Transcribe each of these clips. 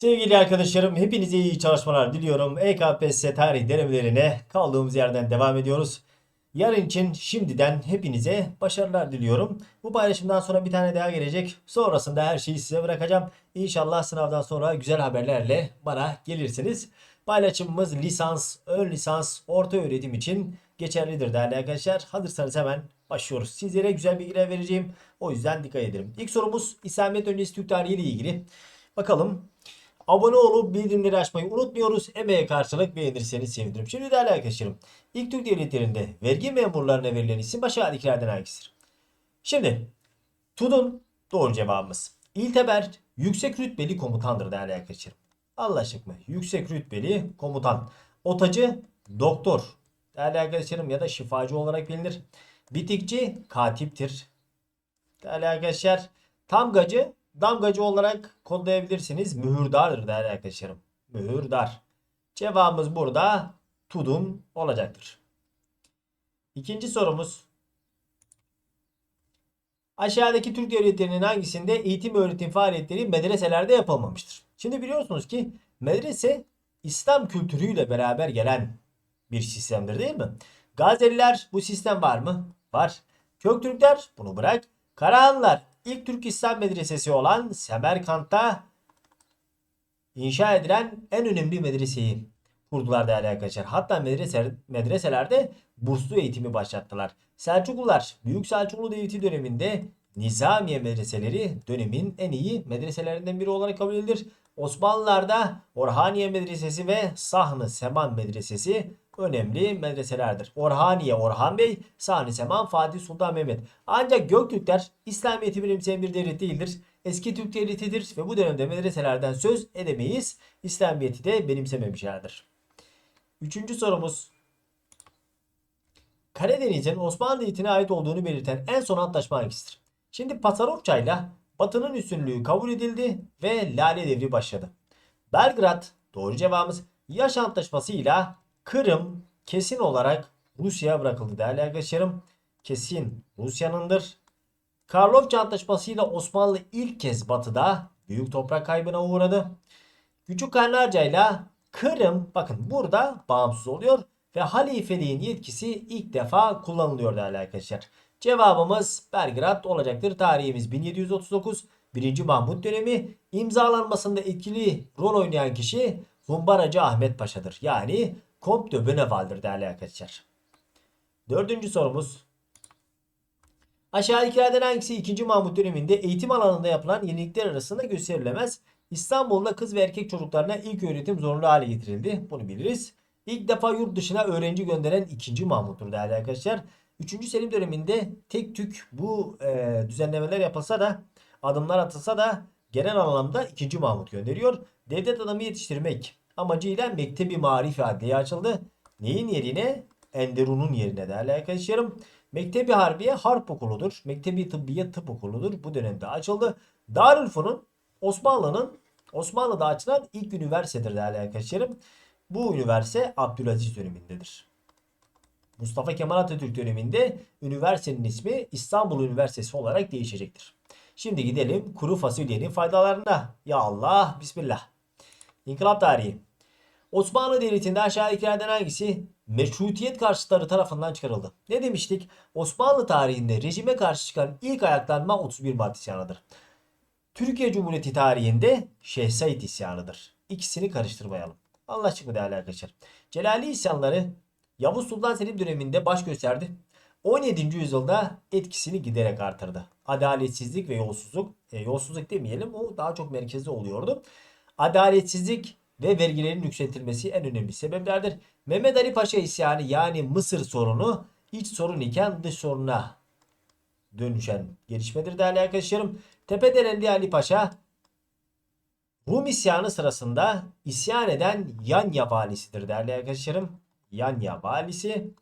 Sevgili arkadaşlarım hepinize iyi çalışmalar diliyorum. EKPSS tarih denemelerine kaldığımız yerden devam ediyoruz. Yarın için şimdiden hepinize başarılar diliyorum. Bu paylaşımdan sonra bir tane daha gelecek. Sonrasında her şeyi size bırakacağım. İnşallah sınavdan sonra güzel haberlerle bana gelirsiniz. Paylaşımımız lisans, ön lisans, orta öğretim için geçerlidir değerli arkadaşlar. Hazırsanız hemen başlıyoruz. Sizlere güzel bilgiler vereceğim. O yüzden dikkat edelim. İlk sorumuz İslamiyet öncesi Türk tarihi ile ilgili. Bakalım. Abone olup bildirimleri açmayı unutmuyoruz. Emeğe karşılık beğenirseniz sevinirim. Şimdi değerli arkadaşlarım. İlk Türk devletlerinde vergi memurlarına verilen isim aşağıdakilerden hangisidir? Şimdi Tudun doğru cevabımız. İlteber yüksek rütbeli komutandır değerli arkadaşlarım. Anlaştık mı? Yüksek rütbeli komutan. Otacı doktor. Değerli arkadaşlarım ya da şifacı olarak bilinir. Bitikçi katiptir. Değerli arkadaşlar tamgacı damgacı olarak kodlayabilirsiniz. Mühürdardır değerli arkadaşlarım. Mühürdar. Cevabımız burada Tudun olacaktır. İkinci sorumuz. Aşağıdaki Türk devletlerinin hangisinde eğitim öğretim faaliyetleri medreselerde yapılmamıştır? Şimdi biliyorsunuz ki medrese İslam kültürüyle beraber gelen bir sistemdir değil mi? Gazeliler bu sistem var mı? Var. Köktürkler bunu bırak. Karahanlılar ilk Türk İslam medresesi olan Semerkant'ta inşa edilen en önemli medreseyi kurdular değerli arkadaşlar. Hatta medrese, medreselerde burslu eğitimi başlattılar. Selçuklular Büyük Selçuklu Devleti döneminde Nizamiye medreseleri dönemin en iyi medreselerinden biri olarak kabul edilir. Osmanlılar'da Orhaniye Medresesi ve Sahn-ı Seman Medresesi önemli medreselerdir. Orhaniye Orhan Bey, Sahn-ı Seman Fatih Sultan Mehmet. Ancak Göktürkler İslamiyet'i benimseyen bir devlet değildir. Eski Türk devletidir ve bu dönemde medreselerden söz edemeyiz. İslamiyet'i de benimsememişlerdir. Üçüncü sorumuz. Karadeniz'in Osmanlı Devleti'ne ait olduğunu belirten en son antlaşma hangisidir? Şimdi Pasarofça'yla Batı'nın üstünlüğü kabul edildi ve Lale Devri başladı. Belgrad doğru cevabımız Yaş Antlaşması'yla Kırım kesin olarak Rusya'ya bırakıldı değerli arkadaşlarım. Kesin Rusya'nındır. Karlofça Antlaşması'yla Osmanlı ilk kez batıda büyük toprak kaybına uğradı. Küçük Karnarca'yla Kırım bakın burada bağımsız oluyor ve halifeliğin yetkisi ilk defa kullanılıyor değerli arkadaşlar. Cevabımız Belgrad olacaktır. Tarihimiz 1739. 1. Mahmut dönemi imzalanmasında etkili rol oynayan kişi Humbaracı Ahmet Paşa'dır. Yani Comte de Bonneval'dir değerli arkadaşlar. Dördüncü sorumuz. Aşağıdakilerden hangisi 2. Mahmut döneminde eğitim alanında yapılan yenilikler arasında gösterilemez? İstanbul'da kız ve erkek çocuklarına ilk öğretim zorunlu hale getirildi. Bunu biliriz. İlk defa yurt dışına öğrenci gönderen 2. Mahmut'tur değerli arkadaşlar. 3. Selim döneminde tek tük bu e, düzenlemeler yapılsa da adımlar atılsa da genel anlamda 2. Mahmut gönderiyor. Devlet adamı yetiştirmek amacıyla Mektebi Marifi Adliye açıldı. Neyin yerine? Enderun'un yerine değerli arkadaşlarım. Mektebi Harbiye Harp Okulu'dur. Mektebi Tıbbiye Tıp Okulu'dur. Bu dönemde açıldı. Darülfünun Osmanlı'nın Osmanlı'da açılan ilk üniversitedir değerli arkadaşlarım. Bu üniversite Abdülaziz dönemindedir. Mustafa Kemal Atatürk döneminde üniversitenin ismi İstanbul Üniversitesi olarak değişecektir. Şimdi gidelim kuru fasulyenin faydalarına. Ya Allah, Bismillah. İnkılap tarihi. Osmanlı Devleti'nde aşağıdakilerden hangisi meşrutiyet karşıtları tarafından çıkarıldı? Ne demiştik? Osmanlı tarihinde rejime karşı çıkan ilk ayaklanma 31 Mart isyanıdır. Türkiye Cumhuriyeti tarihinde Şeyh Said isyanıdır. İkisini karıştırmayalım. Anlaştık mı değerli arkadaşlar? Celali isyanları Yavuz Sultan Selim döneminde baş gösterdi. 17. yüzyılda etkisini giderek artırdı. Adaletsizlik ve yolsuzluk, e, yolsuzluk demeyelim o daha çok merkezde oluyordu. Adaletsizlik ve vergilerin yükseltilmesi en önemli sebeplerdir. Mehmet Ali Paşa isyanı yani Mısır sorunu iç sorun iken dış soruna dönüşen gelişmedir değerli arkadaşlarım. Tepederenli Ali Paşa Rum isyanı sırasında isyan eden Yanya valisidir değerli arkadaşlarım. Yanya valisi.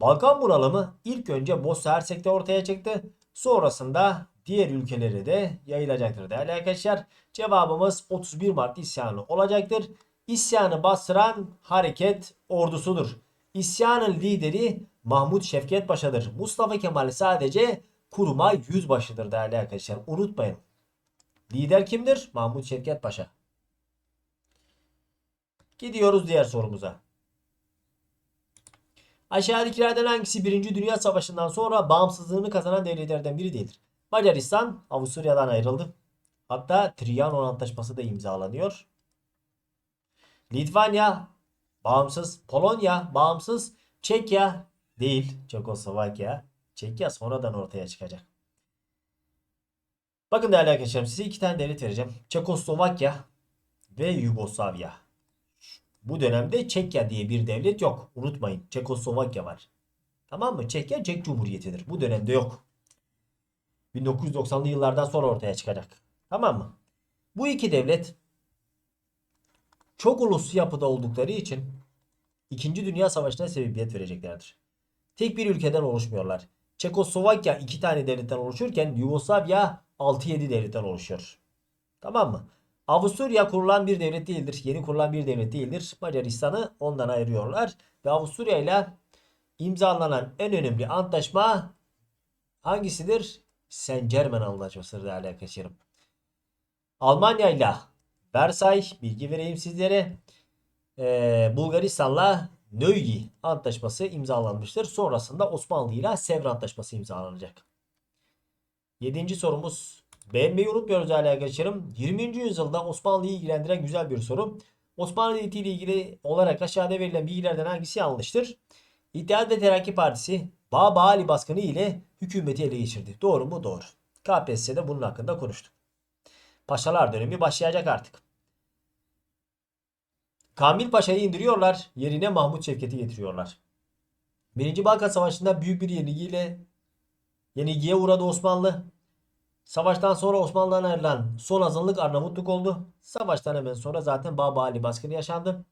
Balkan bunalımı ilk önce Bosna Hersek'te ortaya çıktı. Sonrasında diğer ülkelere de yayılacaktır değerli arkadaşlar. Cevabımız 31 Mart isyanı olacaktır. İsyanı bastıran hareket ordusudur. İsyanın lideri Mahmut Şevket Paşa'dır. Mustafa Kemal sadece kurmay yüzbaşıdır değerli arkadaşlar. Unutmayın. Lider kimdir? Mahmut Şevket Paşa. Gidiyoruz diğer sorumuza. Aşağıdakilerden hangisi 1. Dünya Savaşı'ndan sonra bağımsızlığını kazanan devletlerden biri değildir? Macaristan Avusturya'dan ayrıldı. Hatta Trianon Antlaşması da imzalanıyor. Litvanya bağımsız, Polonya bağımsız, Çekya değil, Çekoslovakya. Çekya sonradan ortaya çıkacak. Bakın değerli arkadaşlarım size iki tane devlet vereceğim. Çekoslovakya ve Yugoslavya. Bu dönemde Çekya diye bir devlet yok. Unutmayın. Çekoslovakya var. Tamam mı? Çekya Çek Cumhuriyeti'dir. Bu dönemde yok. 1990'lı yıllardan sonra ortaya çıkacak. Tamam mı? Bu iki devlet çok uluslu yapıda oldukları için İkinci Dünya Savaşı'na sebebiyet vereceklerdir. Tek bir ülkeden oluşmuyorlar. Çekoslovakya iki tane devletten oluşurken Yugoslavya 6-7 devletten oluşuyor. Tamam mı? Avusturya kurulan bir devlet değildir. Yeni kurulan bir devlet değildir. Macaristan'ı ondan ayırıyorlar. Ve Avusturya ile imzalanan en önemli antlaşma hangisidir? Saint Germain Anlaşması'dır değerli arkadaşlarım. Almanya ile Versay bilgi vereyim sizlere. Ee, Bulgaristan'la Nöyi Antlaşması imzalanmıştır. Sonrasında Osmanlı ile Sevr Antlaşması imzalanacak. Yedinci sorumuz. Beğenmeyi unutmuyoruz değerli arkadaşlarım. 20. yüzyılda Osmanlı'yı ilgilendiren güzel bir soru. Osmanlı Devleti ile ilgili olarak aşağıda verilen bilgilerden hangisi yanlıştır? İttihat ve Terakki Partisi Baba Ali baskını ile hükümeti ele geçirdi. Doğru mu? Doğru. KPSS'de bunun hakkında konuştuk. Paşalar dönemi başlayacak artık. Kamil Paşa'yı indiriyorlar. Yerine Mahmut Şevket'i getiriyorlar. Birinci Balkan Savaşı'nda büyük bir yenilgiyle yenilgiye uğradı Osmanlı. Savaştan sonra Osmanlı'dan ayrılan son azınlık Arnavutluk oldu. Savaştan hemen sonra zaten Baba baskını yaşandı.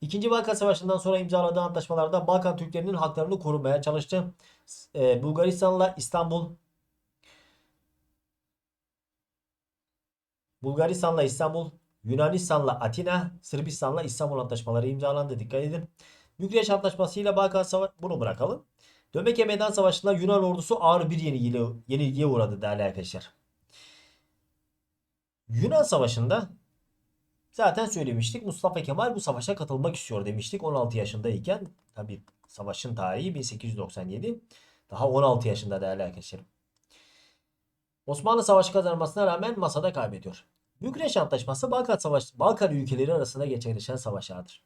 İkinci Balkan Savaşı'ndan sonra imzaladığı antlaşmalarda Balkan Türklerinin haklarını korumaya çalıştı. Ee, Bulgaristan'la İstanbul Bulgaristan'la İstanbul, Yunanistan'la Atina, Sırbistan'la İstanbul antlaşmaları imzalandı. Dikkat edin. Bükreş Antlaşması ile Balkan Savaşı bunu bırakalım. Dömeke Meydan Savaşı'nda Yunan ordusu ağır bir yenilgiye, yenilgiye uğradı değerli arkadaşlar. Yunan Savaşı'nda zaten söylemiştik Mustafa Kemal bu savaşa katılmak istiyor demiştik 16 yaşındayken. Tabi savaşın tarihi 1897. Daha 16 yaşında değerli arkadaşlarım. Osmanlı savaşı kazanmasına rağmen masada kaybediyor. Bükreş Antlaşması Balkan Savaşı Balkan ülkeleri arasında gerçekleşen savaşlardır.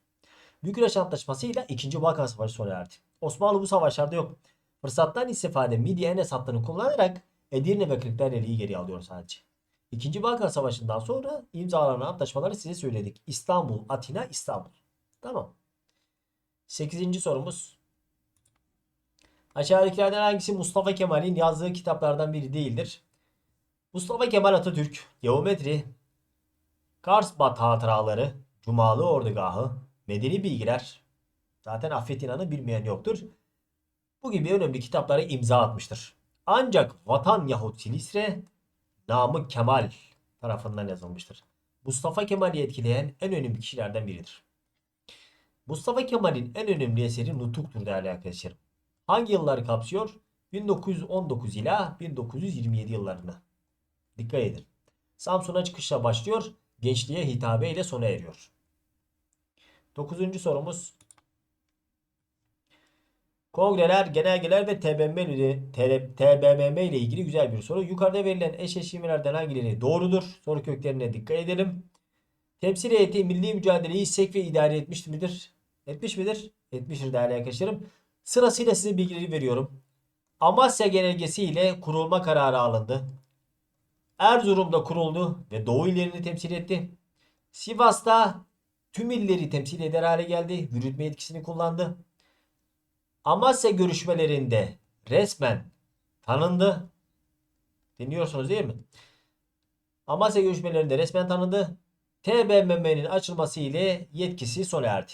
Bükreş Antlaşması ile 2. Balkan Savaşı sona erdi. Osmanlı bu savaşlarda yok. Fırsattan istifade Midye Enes hattını kullanarak Edirne ve Kırklareli'yi geri alıyor sadece. İkinci Balkan Savaşı'ndan sonra imzalanan antlaşmaları size söyledik. İstanbul, Atina, İstanbul. Tamam. Sekizinci sorumuz. Aşağıdakilerden hangisi Mustafa Kemal'in yazdığı kitaplardan biri değildir? Mustafa Kemal Atatürk, Geometri, Karsbat Hatıraları, Cumalı Ordugahı, Medeni Bilgiler, zaten Affet İnan'ı bilmeyen yoktur. Bu gibi önemli kitaplara imza atmıştır. Ancak Vatan yahut Silistre Namık Kemal tarafından yazılmıştır. Mustafa Kemal'i etkileyen en önemli kişilerden biridir. Mustafa Kemal'in en önemli eseri Nutuk'tur değerli arkadaşlarım. Hangi yılları kapsıyor? 1919 ila 1927 yıllarını. Dikkat edin. Samsun'a çıkışla başlıyor. Gençliğe hitabe ile sona eriyor. Dokuzuncu sorumuz. Kongreler, genelgeler ve TBMM ile, TBMM ile ilgili güzel bir soru. Yukarıda verilen eşleşmelerden hangileri doğrudur? Soru köklerine dikkat edelim. Temsil heyeti milli mücadeleyi istek ve idare etmiş midir? Etmiş midir? Etmiştir değerli arkadaşlarım. Sırasıyla size bilgileri veriyorum. Amasya genelgesi ile kurulma kararı alındı. Erzurum'da kuruldu ve Doğu illerini temsil etti. Sivas'ta tüm illeri temsil eder hale geldi. Yürütme etkisini kullandı. Amasya görüşmelerinde resmen tanındı. Dinliyorsunuz değil mi? Amasya görüşmelerinde resmen tanındı. TBMM'nin açılması ile yetkisi sona erdi.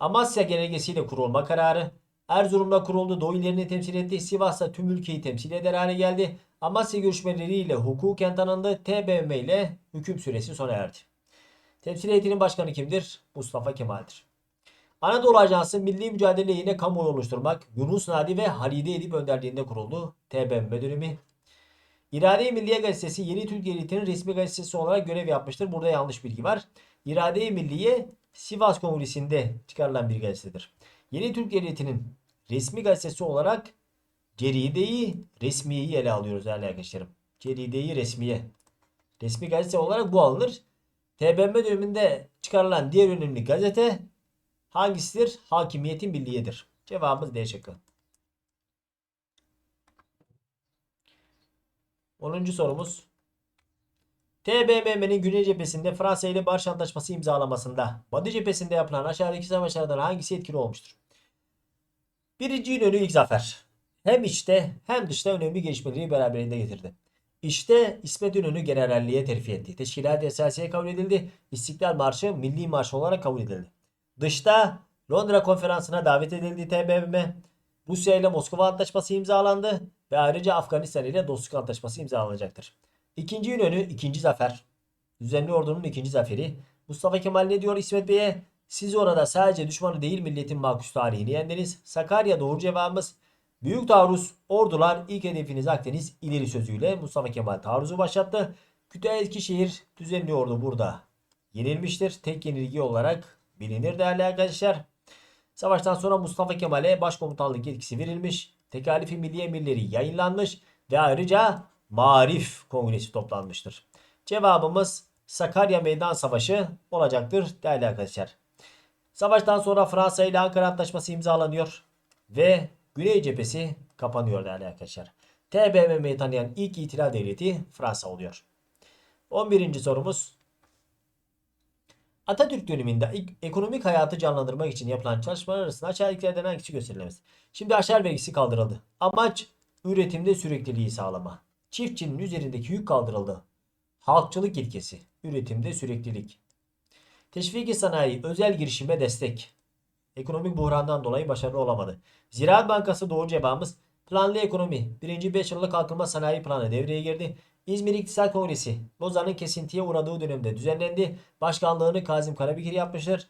Amasya genelgesiyle kurulma kararı Erzurum'da kuruldu. Doğu illerini temsil etti. Sivas'ta tüm ülkeyi temsil eder hale geldi. Amasya görüşmeleriyle hukuken tanındı. TBMM ile hüküm süresi sona erdi. Temsil heyetinin başkanı kimdir? Mustafa Kemal'dir. Anadolu Ajansı milli mücadele yine kamuoyu oluşturmak Yunus Nadi ve Halide Edip önderliğinde kuruldu. TBMM dönemi. İrade-i Milliye Gazetesi Yeni Türk Devleti'nin resmi gazetesi olarak görev yapmıştır. Burada yanlış bilgi var. İrade-i Milliye Sivas Kongresi'nde çıkarılan bir gazetedir. Yeni Türk Devleti'nin resmi gazetesi olarak Ceride-i Resmiye'yi ele alıyoruz değerli arkadaşlarım. Ceride-i Resmiye. Resmi gazete olarak bu alınır. TBMM döneminde çıkarılan diğer önemli gazete hangisidir? Hakimiyetin Milliye'dir. Cevabımız D şıkkı. 10. sorumuz. TBMM'nin Güney cephesinde Fransa ile barış antlaşması imzalamasında Batı cephesinde yapılan aşağıdaki savaşlardan hangisi etkili olmuştur? Birinci İnönü ilk zafer. Hem içte hem dışta önemli gelişmeleri beraberinde getirdi. İşte İsmet İnönü generalliğe terfi etti. Teşkilat-ı Esasiye kabul edildi. İstiklal Marşı milli marş olarak kabul edildi. Dışta Londra konferansına davet edildi TBMM. Rusya ile Moskova Antlaşması imzalandı ve ayrıca Afganistan ile dostluk antlaşması imzalanacaktır. İkinci İnönü ikinci zafer. Düzenli ordunun ikinci zaferi. Mustafa Kemal ne diyor İsmet Bey'e? Siz orada sadece düşmanı değil milletin makus tarihini yendiniz. Sakarya doğru cevabımız. Büyük taarruz ordular ilk hedefiniz Akdeniz ileri sözüyle Mustafa Kemal taarruzu başlattı. Kütahya Eskişehir düzenli ordu burada yenilmiştir. Tek yenilgi olarak bilinir değerli arkadaşlar. Savaştan sonra Mustafa Kemal'e başkomutanlık yetkisi verilmiş. Tekalifi Milli Emirleri yayınlanmış ve ayrıca Marif Kongresi toplanmıştır. Cevabımız Sakarya Meydan Savaşı olacaktır değerli arkadaşlar. Savaştan sonra Fransa ile Ankara Antlaşması imzalanıyor ve Güney cephesi kapanıyor değerli arkadaşlar. TBMM'yi tanıyan ilk itilal devleti Fransa oluyor. 11. sorumuz Atatürk döneminde ekonomik hayatı canlandırmak için yapılan çalışmalar arasında aşağıdakilerden hangisi gösterilemez? Şimdi aşağı vergisi kaldırıldı. Amaç üretimde sürekliliği sağlama. Çiftçinin üzerindeki yük kaldırıldı. Halkçılık ilkesi. Üretimde süreklilik. Teşviki sanayi, özel girişime destek. Ekonomik buhrandan dolayı başarılı olamadı. Ziraat Bankası doğru cevabımız planlı ekonomi. Birinci 5 yıllık kalkınma sanayi planı devreye girdi. İzmir İktisat Kongresi Lozan'ın kesintiye uğradığı dönemde düzenlendi. Başkanlığını Kazım Karabekir yapmıştır.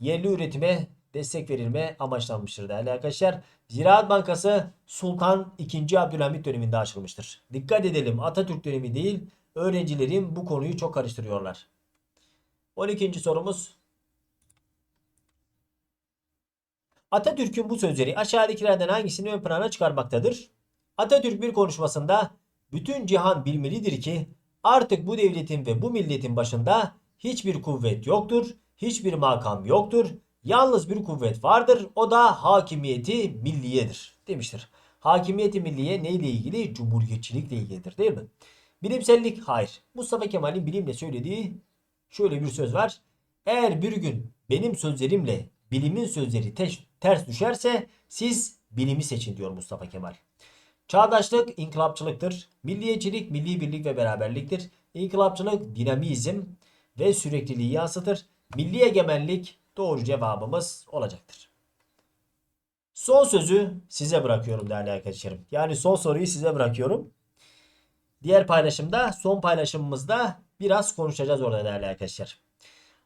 Yerli üretime destek verilme amaçlanmıştır değerli arkadaşlar. Ziraat Bankası Sultan II. Abdülhamit döneminde açılmıştır. Dikkat edelim Atatürk dönemi değil öğrencilerin bu konuyu çok karıştırıyorlar. 12. sorumuz Atatürk'ün bu sözleri aşağıdakilerden hangisini ön plana çıkarmaktadır? Atatürk bir konuşmasında bütün cihan bilmelidir ki artık bu devletin ve bu milletin başında hiçbir kuvvet yoktur, hiçbir makam yoktur. Yalnız bir kuvvet vardır. O da hakimiyeti milliyedir demiştir. Hakimiyeti milliye neyle ilgili? Cumhuriyetçilikle ilgilidir değil mi? Bilimsellik hayır. Mustafa Kemal'in bilimle söylediği şöyle bir söz var. Eğer bir gün benim sözlerimle bilimin sözleri te- ters düşerse siz bilimi seçin diyor Mustafa Kemal. Çağdaşlık inkılapçılıktır. Milliyetçilik milli birlik ve beraberliktir. İnkılapçılık dinamizm ve sürekliliği yansıtır. Milli egemenlik doğru cevabımız olacaktır. Son sözü size bırakıyorum değerli arkadaşlarım. Yani son soruyu size bırakıyorum. Diğer paylaşımda son paylaşımımızda biraz konuşacağız orada değerli arkadaşlar.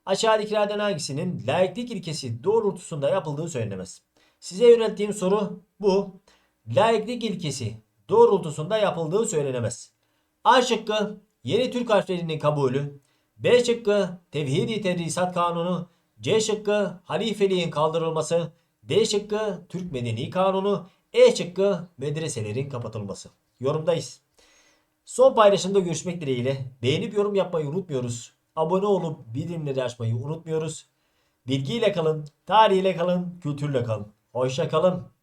Aşağıdakilerden hangisinin layıklık ilkesi doğrultusunda yapıldığı söylenemez. Size yönelttiğim soru bu. Layıklık ilkesi doğrultusunda yapıldığı söylenemez. A şıkkı yeni Türk harflerinin kabulü. B şıkkı tevhidi tedrisat kanunu. C şıkkı halifeliğin kaldırılması. D şıkkı Türk Medeni Kanunu. E şıkkı medreselerin kapatılması. Yorumdayız. Son paylaşımda görüşmek dileğiyle. Beğenip yorum yapmayı unutmuyoruz. Abone olup bildirimleri açmayı unutmuyoruz. Bilgiyle kalın, tarihiyle kalın, kültürle kalın. Hoşça kalın.